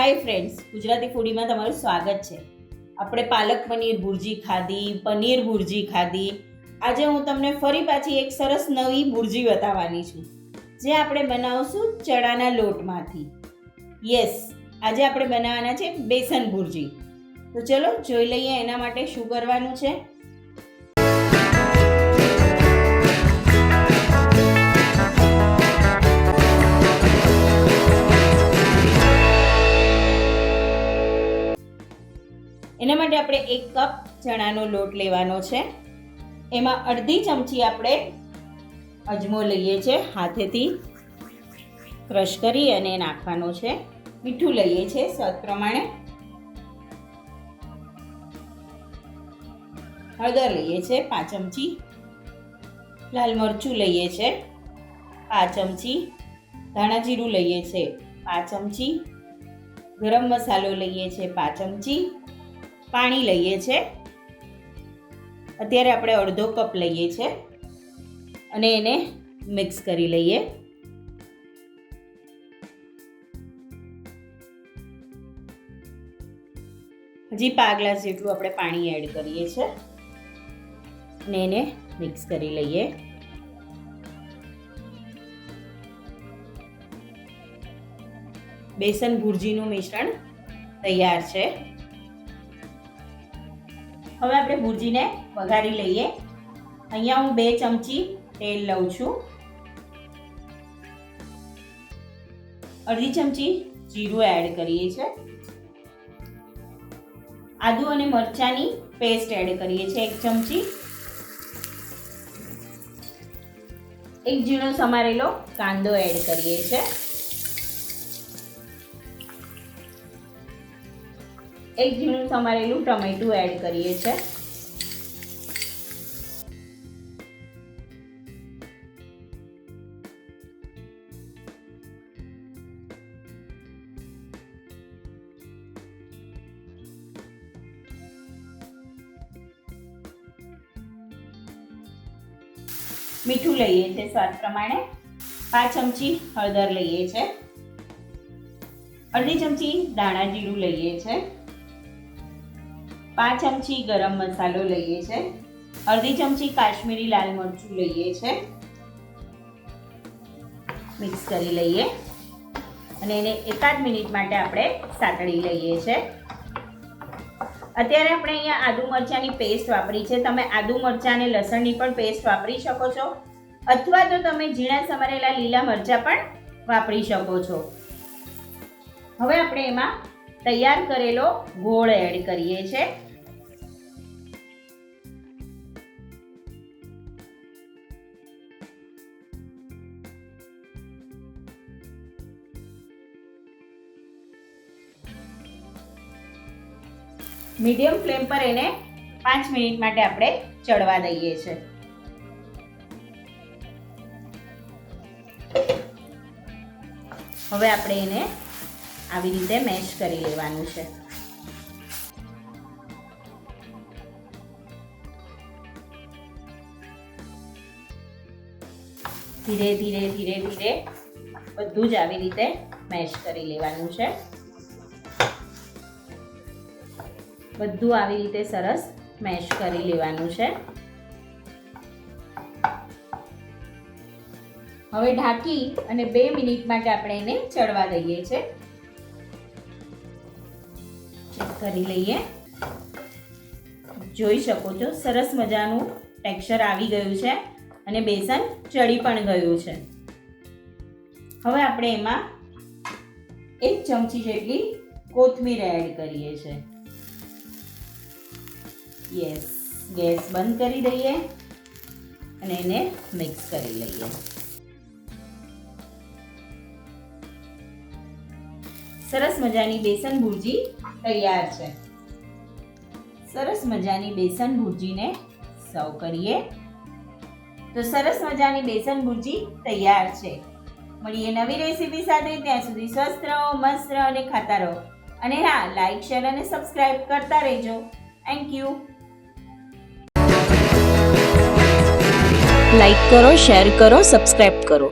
Hi friends Gujarati ફૂડીમાં તમારું સ્વાગત છે. આપણે પાલક પનીર ભુરજી ખાધી, પનીર ભુરજી ખાધી. આજે હું તમને ફરી પાછી એક સરસ નવી ભુરજી બતાવવાની છું, જે આપણે બનાવશું ચણાના લોટમાંથી. યસ આજે આપણે બનાવવાના છે બેસન ભુરજી. તો ચલો જોઈ લઈએ એના માટે શું કરવાનું છે. આપણે એક કપ ચણાનો લોટ લેવાનો છે. એમાં અડધી ચમચી આપણે અજમો લઈએ છીએ હાથેથી ક્રશ કરી અને નાખવાનો છે. મીઠું લઈએ છીએ સ્વાદ પ્રમાણે. હળદર લઈએ છીએ પાંચ ચમચી. લાલ મરચું લઈએ છીએ પાંચ ચમચી. ધાણા જીરું લઈએ છીએ પાંચ ચમચી. ગરમ મસાલો લઈએ છીએ પાંચ ચમચી. પાણી લઈએ છે. અત્યારે આપણે અડધો કપ લઈએ છે અને એને મિક્સ કરી લઈએ. હજી પા ગ્લાસ જેટલું આપણે પાણી એડ કરીએ છીએ અને એને મિક્સ કરી લઈએ. બેસન ભુરજીનું મિશ્રણ તૈયાર છે. હવે આપણે ભુરજીને વઘારી લઈએ. અહીંયા હું બે ચમચી તેલ લઉં છું. અડધી ચમચી જીરું એડ કરીએ છીએ આદુ અને મરચાંની પેસ્ટ એડ કરીએ છીએ એક ચમચી. એક ઝીણો સમારેલો કાંદો એડ કરીએ છીએ. એક ઝીણું સમારેલું ટમેટું એડ કરીએ છીએ મીઠું લઈએ છીએ સ્વાદ પ્રમાણે. પાંચ ચમચી હળદર લઈએ છીએ અડધી ચમચી દાણા જીરું લઈએ છીએ પાંચ ચમચી ગરમ મસાલો લઈએ છે. અડધી ચમચી કાશ્મીરી લાલ મરચું લઈએ છે. મિક્સ કરી લઈએ. અને એને એકાદ મિનિટ માટે આપણે સાતળી લઈએ છે. અત્યારે આપણે અહીંયા આદુ મરચાંની પેસ્ટ વાપરી છે. તમે આદુ મરચાં અને લસણની પણ પેસ્ટ વાપરી શકો છો. અથવા તો તમે ઝીણા સમારેલા લીલા મરચાં પણ વાપરી શકો છો. હવે આપણે એમાં તૈયાર કરેલો ગોળ એડ કરીએ છીએ મીડિયમ ફ્લેમ પર એને પાંચ મિનિટ માટે આપણે ચડવા દઈએ છે. હવે આપણે એને આવી રીતે મેશ કરી લેવાનું છે. ધીરે ધીરે ધીરે ધીરે બધું જ આવી રીતે મેશ કરી લેવાનું છે. બધું આવી રીતે સરસ મેશ કરી લેવાનું છે. હવે ઢાંકી અને બે મિનિટ માટે આપણે એને ચડવા દઈએ છે ચેક કરી લઈએ. જોઈ શકો છો, સરસ મજાનું ટેક્સચર આવી ગયું છે અને બેસન ચડી પણ ગયું છે. હવે આપણે એમાં એક ચમચી જેટલી કોથમીર એડ કરીએ છીએ યસ ગેસ બંધ કરી દઈએ અને એને મિક્સ કરી લઈએ. સરસ મજાની બેસન ભુરજી તૈયાર છે. સરસ મજાની બેસન ભુરજીને સર્વ કરીએ. તો સરસ મજાની બેસન ભુરજી તૈયાર છે. મળીએ નવી રેસીપી સાથે, ત્યાં સુધી સ્વસ્થ રહો, મસ્ત રહો અને ખાતા રહો. અને હા લાઈક શેર અને સબસ્ક્રાઈબ કરતા રહેજો. થેન્ક યુ લાઈક કરો શેર કરો સબસ્ક્રાઈબ કરો.